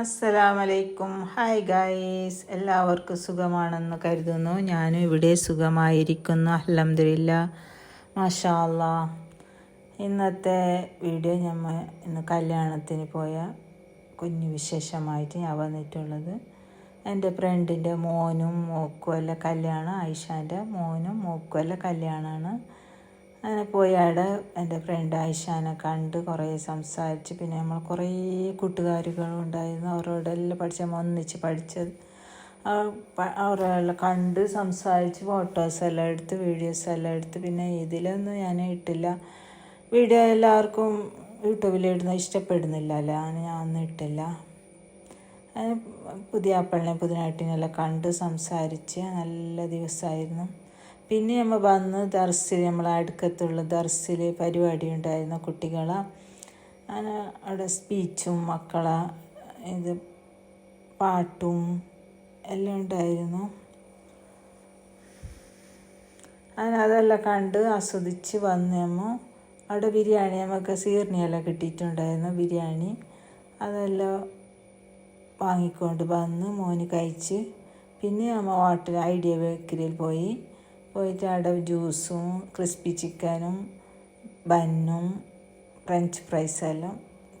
അസ്സലാമലൈക്കും. Hi guys എല്ലാവർക്കും സുഖമാണെന്ന് കരുതുന്നു. ഞാനും ഇവിടെ സുഖമായിരിക്കുന്നു. അലഹമില്ല മാഷാ ഇന്നത്തെ വീഡിയോ ഞമ്മ ഇന്ന് കല്യാണത്തിന് പോയ കുഞ്ഞു വിശേഷമായിട്ട് ഞാൻ വന്നിട്ടുള്ളത്. എന്റെ ഫ്രണ്ടിന്റെ മോനും മോക്കുമല്ല കല്യാണം. ആയിഷാന്റെ മോനും മോക്കുമല്ല കല്യാണമാണ്. അങ്ങനെ പോയി അവിടെ എന്റെ ഫ്രണ്ട് ആയിഷാനെ കണ്ട് കുറേ സംസാരിച്ച്. പിന്നെ നമ്മൾ കുറേ കൂട്ടുകാരികളുണ്ടായിരുന്നു അവരോടെല്ലാം പഠിച്ച നമ്മൾ ഒന്നിച്ച് പഠിച്ചത്. അവരെല്ലാം കണ്ട് സംസാരിച്ച് ഫോട്ടോസ് എല്ലാം എടുത്ത് വീഡിയോസ് എല്ലാം എടുത്ത്. പിന്നെ ഇതിലൊന്നും ഞാൻ ഇട്ടില്ല. വീഡിയോ എല്ലാവർക്കും യൂട്യൂബിലിടുന്ന ഇഷ്ടപ്പെടുന്നില്ലല്ലോ ഞാൻ ഒന്നും ഇട്ടില്ല. പുതിയ അപ്പളിനെ പുതിനാട്ടിനെല്ലാം കണ്ട് സംസാരിച്ച് നല്ല ദിവസമായിരുന്നു. പിന്നെ നമ്മൾ വന്ന് ദർസിൽ നമ്മൾ അടുക്കത്തുള്ള ദർസിൽ പരിപാടി ഉണ്ടായിരുന്ന കുട്ടികളെ അവിടെ സ്പീച്ചും മക്കളെ ഇത് പാട്ടും എല്ലാം ഉണ്ടായിരുന്നു. അങ്ങനെ അതെല്ലാം കണ്ട് ആസ്വദിച്ച് വന്ന് നമ്മൾ അവിടെ ബിരിയാണി നമുക്ക് സീർണിയെല്ലാം കിട്ടിയിട്ടുണ്ടായിരുന്നു ബിരിയാണി. അതെല്ലാം വാങ്ങിക്കൊണ്ട് വന്ന് മോന് കഴിച്ച് പിന്നെ നമ്മൾ ഹോട്ടൽ ഐഡിയ ബേക്കറിയിൽ പോയി. പോയിട്ട് അവിടെ ജ്യൂസും ക്രിസ്പി ചിക്കനും ബന്നും ഫ്രഞ്ച് ഫ്രൈസെല്ലാം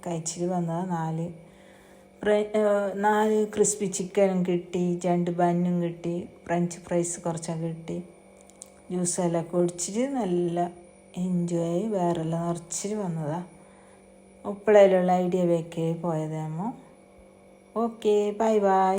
കഴിച്ചിട്ട് വന്നത് നാല്. നാല് ക്രിസ്പി ചിക്കനും കിട്ടി രണ്ട് ബന്നും കിട്ടി ഫ്രഞ്ച് ഫ്രൈസ് കുറച്ചൊക്കെ കിട്ടി. ജ്യൂസെല്ലാം കുടിച്ചിട്ട് നല്ല എൻജോയ് ആയി വേറെല്ലാം നിറച്ചിട്ട് വന്നതാണ് ഉപ്പളയിലുള്ള ഐഡിയ ബേക്കറി പോയതേമോ ഓക്കെ ബൈ ബൈ.